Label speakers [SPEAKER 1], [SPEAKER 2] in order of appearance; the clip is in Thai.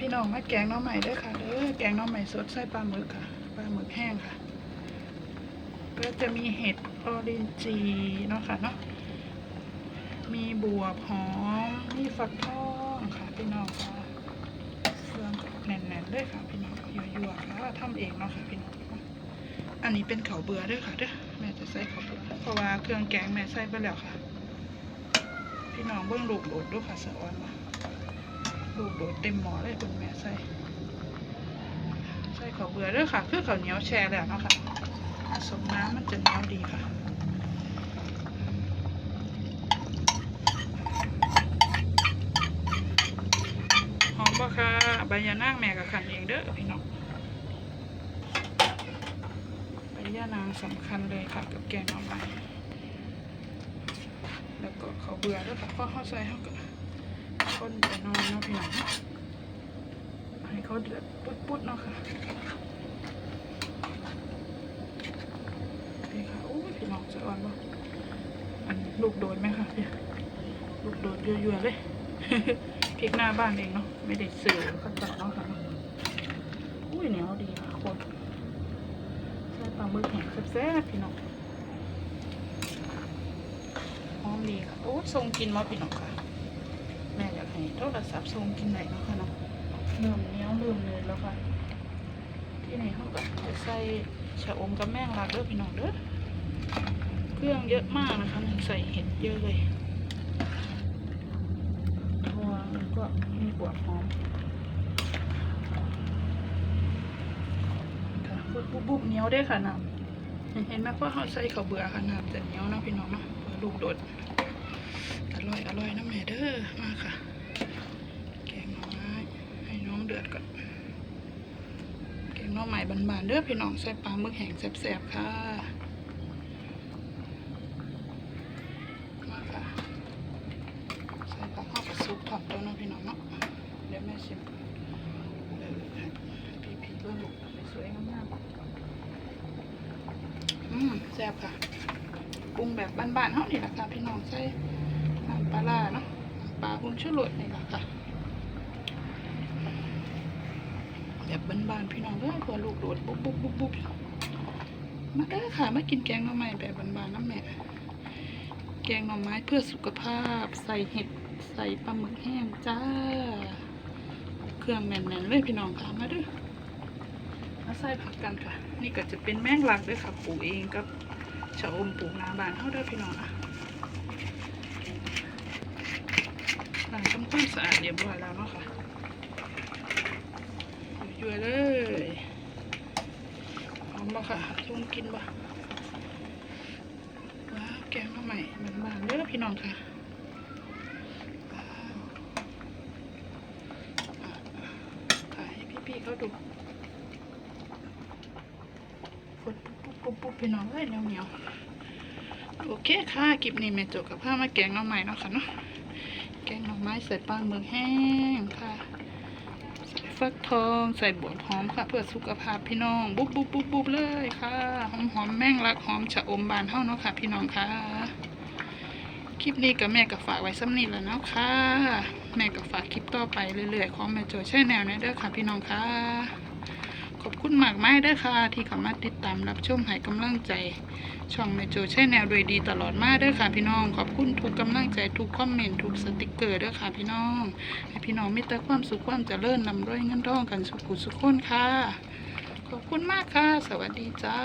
[SPEAKER 1] พี่น้องมาแกงน้องใหม่ด้วยค่ะเด้อแกงน้องใหม่สดใส่ปลาหมึกค่ะปลาหมึกแห้งค่ะ ก็จะมีเห็ดออรินจีเนาะค่ะเนาะมีบวบหอมมีฟักทองค่ะพี่น้องค่ะเครื่องแน่นๆเลยค่ะพี่น้องยั่วๆค่ะทำเองเนาะค่ะพี่น้องอันนี้เป็นเข้าเบื่อด้วยค่ะเด้อแม่จะใส่เข้าเบื่อเพราะว่าเครื่องแกงแม่ใส่ไปแล้วค่ะ พี่น้องเบิ่งลูกโดดด้วยค่ะสะออนมา ลูกโดดเต็มหม้อเลยคุณแม่ใส่ใส่ข้าเบื่อด้วยค่ะคือข้าเหนียวแช่แล้วเนาะค่ะผสมน้ำมันจะเหนียวดีค่ะหอมบ่ค่ะใบยะนางแม่กับขันเองเด้อพี่น้องใบยะนางสำคัญเลยค่ะกับแกงหน่อไม้แล้วก็เขาเบื่อแล้วค่ะข้อข้าใส่เขาก็ คนไปนอนเนาะพี่น้องให้เขาเดือดปุ๊ดๆเนาะค่ะนี่ค่ะโอ้พี่น้องจะอ่อนบ่อันลูกโดนไหมคะพี่ลูกโดนเยั่วๆเลยพริกหน้าบ้านเองเนาะไม่ได้ซื้อเขาจัดเนาะค่ะอุ้ยเหนียวดีค่ะคนใส่ปลาหมึกแห้งแซ่บๆพี่น้องหอมดีค่ะโอ้ทรงกินมาพี่น้องค่ะ ม่อยากให้โทรศัพท์ทรงกินไหนเนาะค่ะเนาะเริ่มเนี้ยวเริ่มเลยแล้วค่ะที่นี่เขาก็จะใส่ชะอมกับแมงลักเด้อพี่น้องเด้อเครื่องเยอะมากนะคะใส่เห็ดเยอะเลยถั่วก็มีบวบหอมค่ะบุบบุบบุบเนี้ยวได้ค่ะน้ำเห็นไหมว่าเขาใส่ข้าวเบื่อค่ะน้ำแต่เนี้ยวนะพี่น้องเนาะลูกโดดอร่อยอร่อยนะแม่เด้อมาค่ะ แกงหน่อไม้ให้น้องเดือดก่อนแกงหน่อไม้ บานๆเด้อพี่น้องใส่ปลาหมึกแห้งแซ่บๆค่ะมาค่ะใส่ปลาข้าวซุปถอดตัวเนาะพี่น้องเนาะเดี๋ยวแม่ชิมพี่พี่เบื้องหลุกสวยๆงามอืมแซ่บค่ะปรุงแบบบ้านๆเฮานี่แหละค่ะพี่น้องใส่น้ำปลาร้าเนาะปลาพุงชื่อรสนี่แหละค่ะ แบบบ้านๆพี่น้องเอ้ยพอลูกโดดบุ๊บบุ๊บบุ๊บบุ๊บมาเด้ค่ะมากินแกงหน่อไม้แบบบ้านๆน้ำแม่แกงหน่อไม้เพื่อสุขภาพ ใส่เห็ดใส่ปลาหมึกแห้งจ้า เครื่องแน่นๆเลยพี่น้องค่ะมาด้วยมาใส่ผักกันค่ะ นี่ก็จะเป็นแมงลักด้วยค่ะปลูกเองกับชะอมปลูกนาบานเท่าเด้อพี่น้องอะล้างทำความสะอาดเรียบร้อยแล้วเนาะค่ะ ยั่เลยหอมบ่ค่ะชุ่มกินบ่ว้าวแกงมาใหม่บานๆเด้อพี่น้องค่ะว้าวอะถ่ายให้พี่ๆเขาดูฟดปุ๊บปุ๊บปุ๊บพี่น้องเอ้ยเหนียวเหนียวโอเคค่ะคลิปนี้แม่โจกกับผ้ามาแกงหน่อไม้เนาะค่ะเนาะแกงหน่อไม้ใส่ปลาหมึกแห้งค่ะ ฟักทองใส่บวบหอมค่ะ เพื่อสุขภาพพี่น้อง บุบบุบบุบบุบเลยค่ะหอมหอมแม่งรักหอมชะอมบานเท่าเนาะค่ะ พี่น้องค่ะ คลิปนี้กับแม่กับฝากไว้ซ้ำนี้แล้วเนาะค่ะ แม่กับฝากคลิปต่อไปเรื่อยๆของแม่โจใช่แนวนี้เด้อค่ะ พี่น้องค่ะ ขอบคุณมากไม้เด้อค่ะ ที่เข้ามาติดตามรับชมให้กำลังใจ ช่องแม่โจใช่แนวโดยดีตลอดมาเด้อค่ะ พี่น้อง ขอบคุณทุกกำลังใจทุกคอมเมนต์ทุกสติกเกอร์เด้อค่ะ พี่น้องให้พี่น้องมีแต่ความสุขความเจริญนำรวยเงินทองกันสุขุสุขคนค่ะ ขอบคุณมากค่ะ สวัสดีจ้า